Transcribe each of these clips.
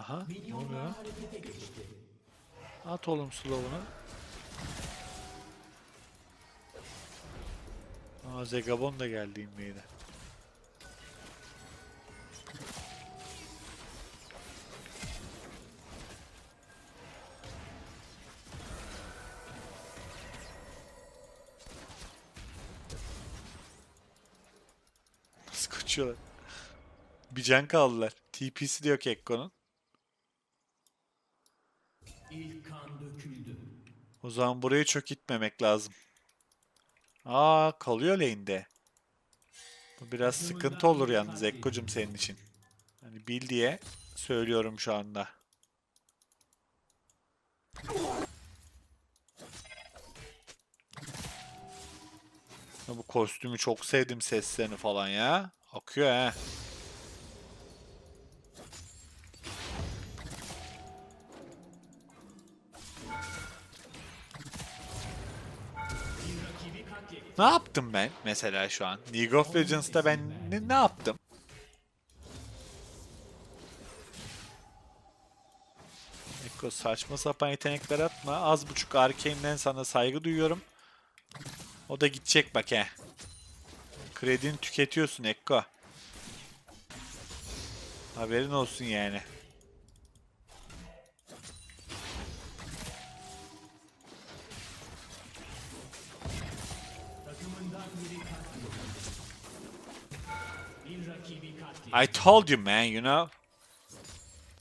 Aha ne oluyor? At oğlum slow'unu. Aa Zegabon da geldi inmeydi. Nasıl kaçıyorlar? Bir can kaldılar. TP'si de yok Ekko'nun. O zaman buraya çok gitmemek lazım. Aa kalıyor lane'de. Bu biraz sıkıntı olur yalnız Ekko'cum senin için. Hani bil diye söylüyorum şu anda. Ya bu kostümü çok sevdim seslerini falan ya. Akıyor he. Ne yaptım ben mesela şu an? League of Legends'ta ben ne, ne yaptım? Ekko saçma sapan yetenekler atma. Az buçuk Arkane'den sana saygı duyuyorum. O da gidecek bak he. Kredini tüketiyorsun Ekko. Haberin olsun yani. I told you man, you know.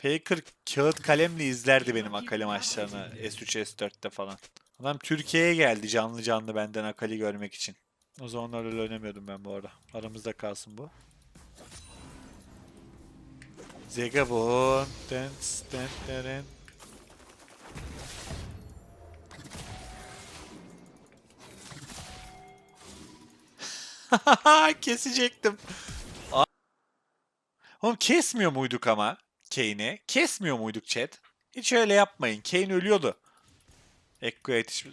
Faker kağıt kalemle izlerdi benim Akali maçlarını S3 S4'te falan. Adam Türkiye'ye geldi canlı canlı benden Akali görmek için. O zamanlar öyle oynamıyordum ben bu arada. Aramızda kalsın bu. Zegabon. Dance, dance, dance. Kesecektim. A- Oğlum kesmiyor muyduk ama Kane'i? Kesmiyor muyduk chat? Hiç öyle yapmayın. Kane ölüyordu. Ekko'ya yetiş...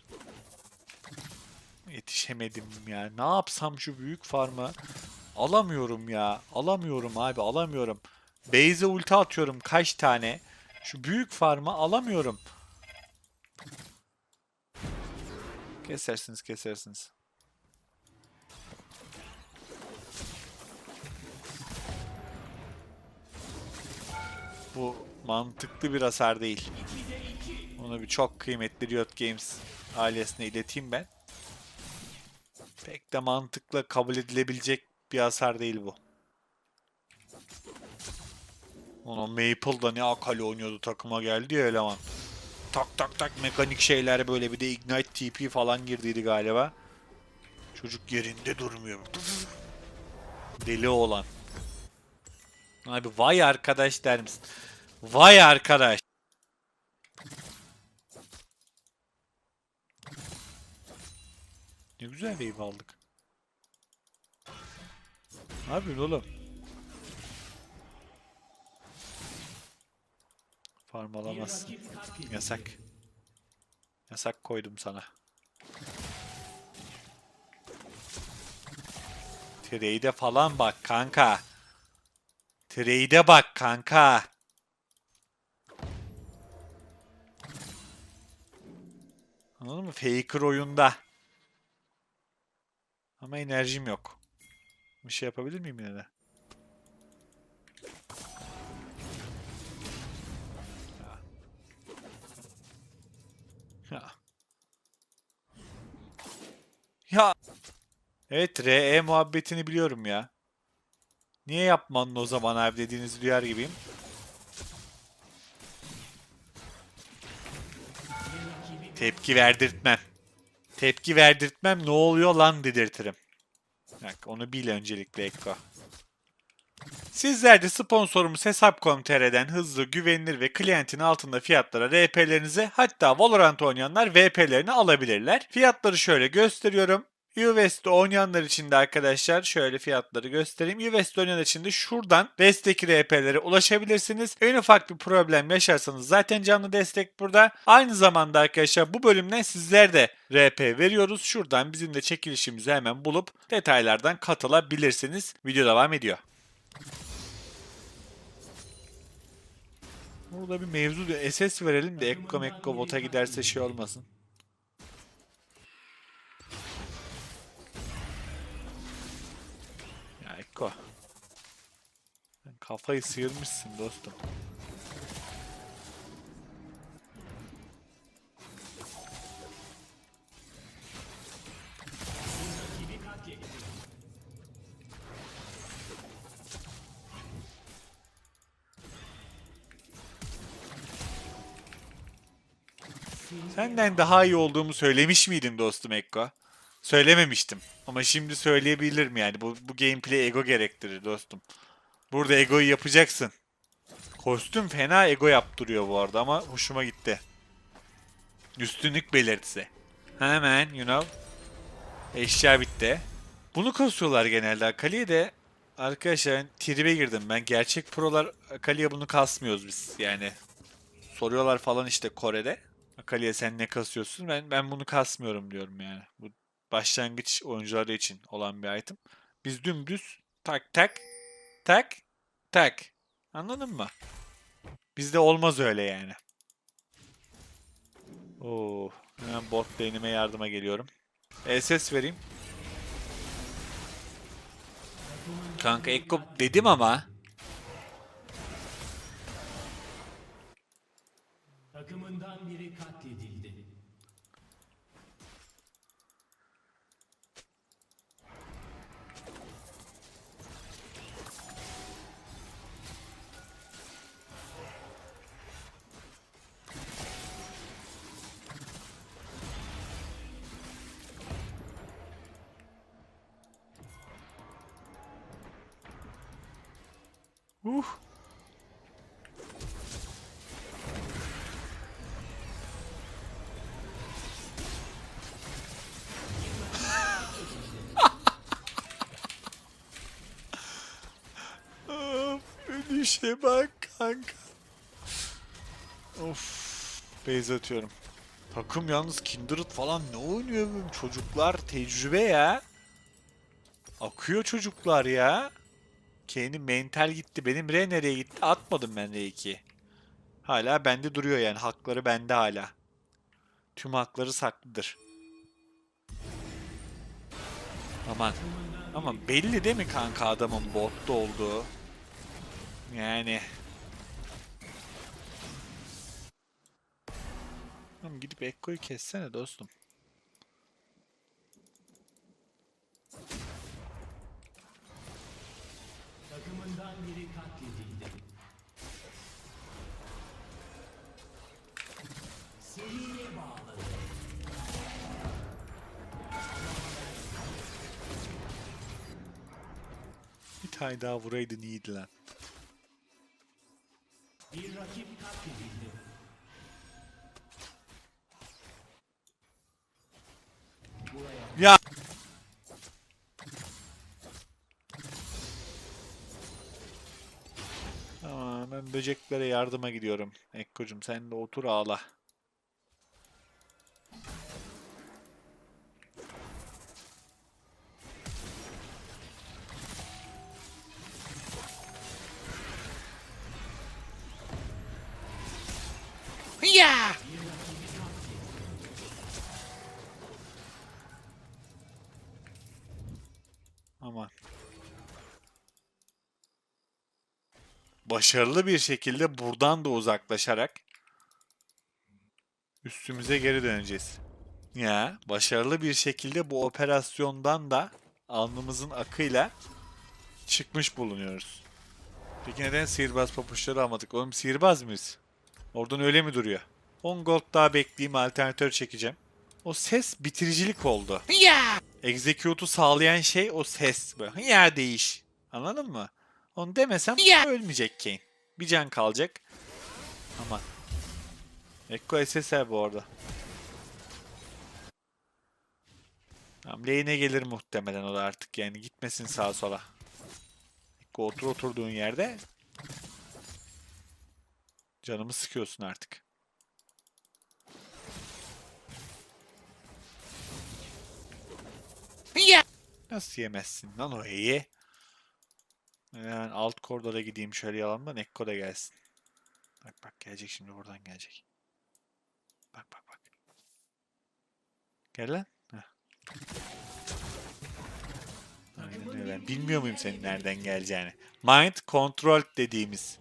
Yetişemedim ya. Ne yapsam şu büyük farmı? Alamıyorum ya. Alamıyorum abi alamıyorum. Base'e ulti atıyorum kaç tane. Şu büyük farmı alamıyorum. Kesersiniz kesersiniz. Bu mantıklı bir hasar değil. Onu bir çok kıymetli Riot Games ailesine ileteyim ben. Pek de mantıklı kabul edilebilecek bir hasar değil bu. Ona Maple da ne akali oynuyordu takıma geldi ya eleman. Tak tak tak mekanik şeyler böyle bir de Ignite TP falan girdiydi galiba. Çocuk yerinde durmuyor. Deli olan. Abi vay arkadaş der misin? Vay arkadaş. Ne güzel wave aldık. Ne yapıyorsun oğlum? Farm alamazsın. Yasak. Yasak koydum sana. Trade'e falan bak kanka. Trade'e bak kanka. Anladın mı? Faker oyunda. Ama enerjim yok. Bir şey yapabilir miyim yine de? Ya. Evet RE muhabbetini biliyorum ya. Niye yapmadın o zaman abi dediğinizi duyar gibiyim. Tepki verdirtmem. Tepki verdirtmem ne oluyor lan dedirtirim. Bak onu bil öncelikle Ekko. Sizler de sponsorumuz Hesap.com.tr'den hızlı, güvenilir ve klientin altında fiyatlara RP'lerinizi hatta Valorant oynayanlar VP'lerini alabilirler. Fiyatları şöyle gösteriyorum. UVES'te oynayanlar için de arkadaşlar şöyle fiyatları göstereyim. UVES'te oynayanlar için de şuradan destek RP'lere ulaşabilirsiniz. En ufak bir problem yaşarsanız zaten canlı destek burada. Aynı zamanda arkadaşlar bu bölümden sizler de RP veriyoruz. Şuradan bizim de çekilişimizi hemen bulup detaylardan katılabilirsiniz. Video devam ediyor. Burada bir mevzu diyor. SS verelim de Ekko Mekko bota giderse şey olmasın. Sen kafayı sıyırmışsın dostum. Senden daha iyi olduğumu söylemiş miydin dostum Ekko? Söylememiştim. Ama şimdi söyleyebilirim yani. Bu, bu gameplay ego gerektirir dostum. Burada egoyu yapacaksın. Kostüm fena ego yaptırıyor bu arada ama hoşuma gitti. Üstünlük belirtisi. Hemen you know. Eşya bitti. Bunu kasıyorlar genelde. Akali'ye de arkadaşlar tribe girdim ben. Gerçek prolar Akali'ye bunu kasmıyoruz biz. Yani soruyorlar falan işte Kore'de. Akali'ye sen ne kasıyorsun? Ben ben bunu kasmıyorum diyorum yani. Bu başlangıç oyuncuları için olan bir item. Biz dümdüz tak tak tak tak. Anladın mı? Bizde olmaz öyle yani. Oo, hemen bot lane'ime yardıma geliyorum. SS vereyim. Kanka Ekko dedim ama Takımından biri katledildi. Ölüşe bak kanka. Of. Base atıyorum. Takım yalnız Kindred falan ne oynuyor bu çocuklar tecrübe ya. Akıyor çocuklar ya. Kane'in mental gitti. Benim R nereye gitti? Atmadım ben R2'yi. Hala bende duruyor yani. Hakları bende hala. Tüm hakları saklıdır. Aman. Ama belli değil mi kanka adamın botta olduğu? Yani. Oğlum gidip Ekko'yu kessene dostum. Takımından biri katledildi. Seriye bağladı. Bir tane daha vuraydın iyiydi lan. Rakip katledildi. Ya. Tamam ben böceklere yardıma gidiyorum. Ekko'cum sen de otur ağla. Ya! Aman. Başarılı bir şekilde buradan da uzaklaşarak üstümüze geri döneceğiz. Ya başarılı bir şekilde bu operasyondan da alnımızın akıyla çıkmış bulunuyoruz. Peki neden sihirbaz papuçları almadık? Oğlum sihirbaz mıyız? Oradan öyle mi duruyor? 10 gold daha bekleyeyim alternatör çekeceğim. O ses bitiricilik oldu. Ya! Execute'u sağlayan şey o ses. Böyle ya değiş. Anladın mı? Onu demesem ölmeyecek Kane. Bir can kalacak. Aman. Ekko SSR bu arada. Tamam lane'e gelir muhtemelen o da artık yani gitmesin sağa sola. Ekko otur oturduğun yerde canımı sıkıyorsun artık. Nasıl yemezsin lan o E'yi? Yani alt koridora gideyim şöyle yalandan Ekko da gelsin. Bak bak gelecek şimdi buradan gelecek. Bak bak bak. Gel lan. Heh. Aynen öyle. Ben bilmiyor muyum senin nereden geleceğini? Mind control dediğimiz.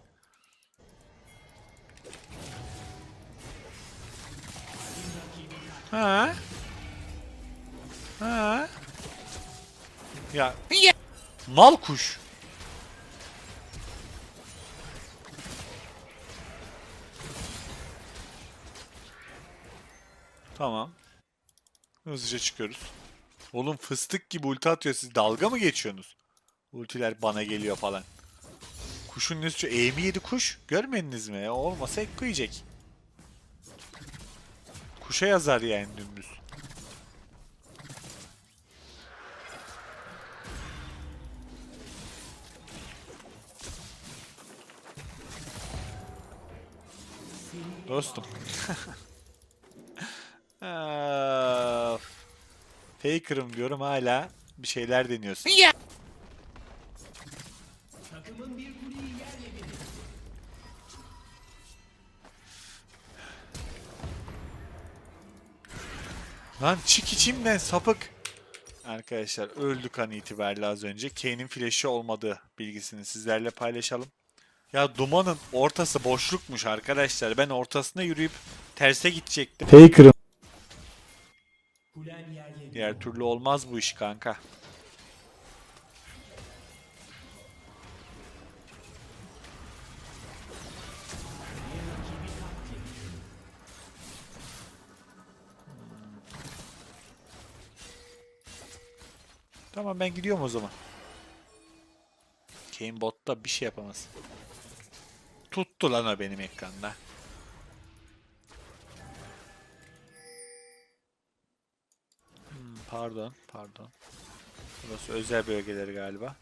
Ha? Ha? Ya mal kuş. Tamam. Hızlıca çıkıyoruz. Oğlum fıstık gibi ulti atıyor. Siz dalga mı geçiyorsunuz? Ultiler bana geliyor falan. Kuşun ne suçu? Eğimi yedi kuş. Görmediniz mi? Olmasa ek yiyecek. Kuşa yazar yani dümdüz. Dostum. Faker'ım diyorum hala bir şeyler deniyorsun. Takımın Lan çık içimden sapık. Arkadaşlar öldük an itibariyle az önce. Kane'in flash'i olmadığı bilgisini sizlerle paylaşalım. Ya Duman'ın ortası boşlukmuş arkadaşlar. Ben ortasına yürüyüp terse gidecektim. Faker'ım. Diğer türlü olmaz bu iş kanka. Tamam ben gidiyorum o zaman. Kane botta bir şey yapamaz. Tuttu lan o benim ekranda. Hmm, pardon, pardon. Burası özel bölgeleri galiba.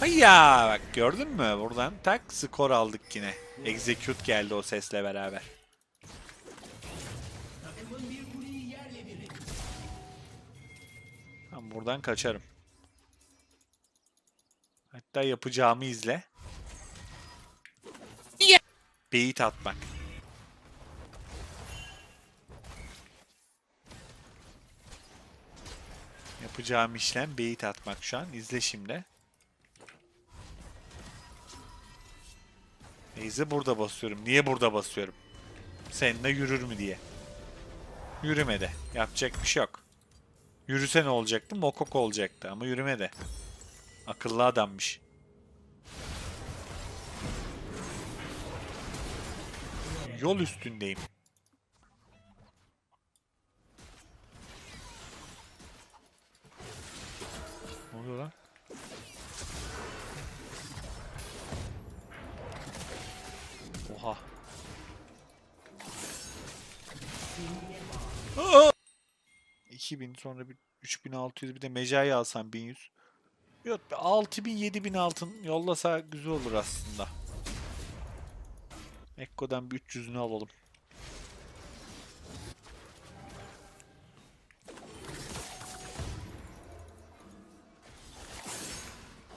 Hayya bak gördün mü? Buradan tak skor aldık yine. Execute geldi o sesle beraber. Ben buradan kaçarım. Hatta yapacağımı izle. Beyit atmak. Yapacağım işlem beyit atmak şu an. İzle şimdi. Neyse burada basıyorum. Niye burada basıyorum? Seninle yürür mü diye. Yürümedi. Yapacak bir şey yok. Yürüse ne olacaktı? Mokoko olacaktı ama yürümedi. Akıllı adammış. Yol üstündeyim. Oluyor lan? Oha. Aa! 2000 sonra bir 3600 bir de Mecai alsam 1100. Yok be 6000 7000 altın yollasa güzel olur aslında. Ekko'dan bir 300'ünü alalım.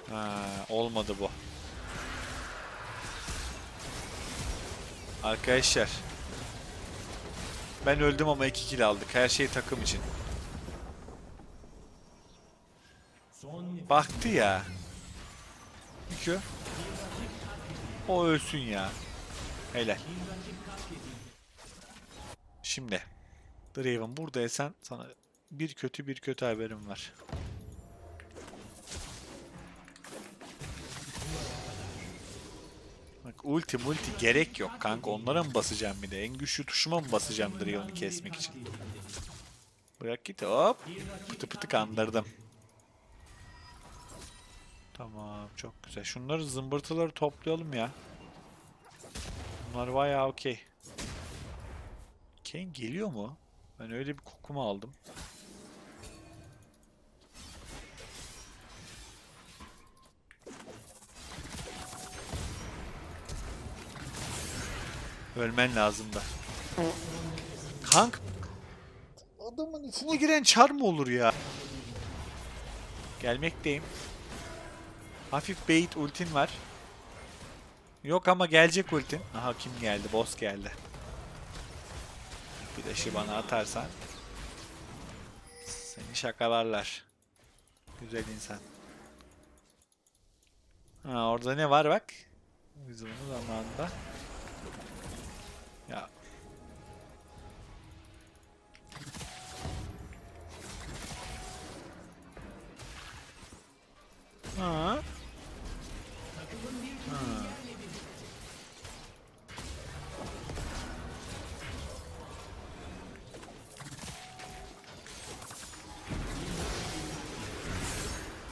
Ha, olmadı bu. Arkadaşlar. Ben öldüm ama 2 kill aldık. Her şey takım için. Baktı ya. Nikö. O ölsün ya. Helal. Şimdi. Draven buradaysan sana bir kötü bir kötü haberim var. Bak ulti multi gerek yok kanka onlara mı basacağım bir de en güçlü tuşuma mı basacağım Draven'ı kesmek için. Bırak git hop pıtı pıtı kandırdım. Tamam çok güzel. Şunları zımbırtıları toplayalım ya. Bunlar bayağı okey. Kane geliyor mu? Ben öyle bir koku mu aldım? Ölmen lazım da. Kank. Adamın içine giren çar mı olur ya? Gelmekteyim. Hafif bait ultin var. Yok ama gelecek ultin. Aha kim geldi? Boss geldi. Bir de bana atarsan. Seni şakalarlar. Güzel insan. Ha orada ne var bak. Biz zamanında. Ya. Ha. Ha.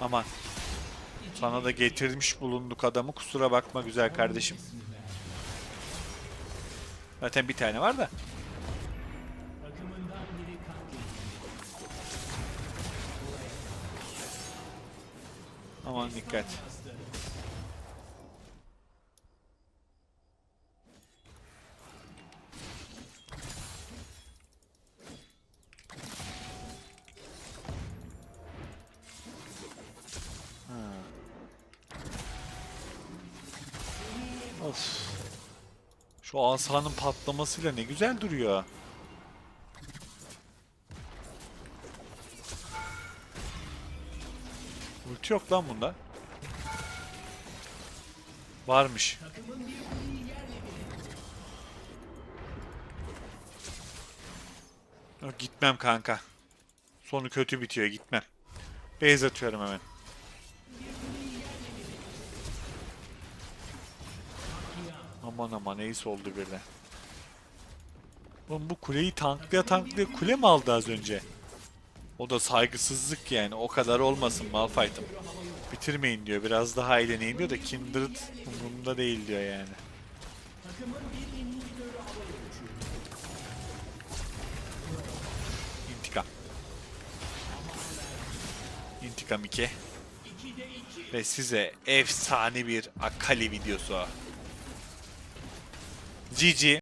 Aman. Sana da getirmiş bulunduk adamı. Kusura bakma güzel kardeşim. Zaten bir tane var da. Aman dikkat. Ha. Of. Şu asanın patlamasıyla ne güzel duruyor. Ulti yok lan bunda. Varmış. Gitmem kanka. Sonu kötü bitiyor gitmem. Base atıyorum hemen. Aman aman ace oldu birden. Oğlum bu kuleyi tanklaya tanklaya kule mi aldı az önce? O da saygısızlık yani. O kadar olmasın Malphite'ım. Bitirmeyin diyor. Biraz daha eğleneyim diyor da Kindred umurumda değil diyor yani. İntikam. İntikam 2. Ve size efsane bir Akali videosu. GG.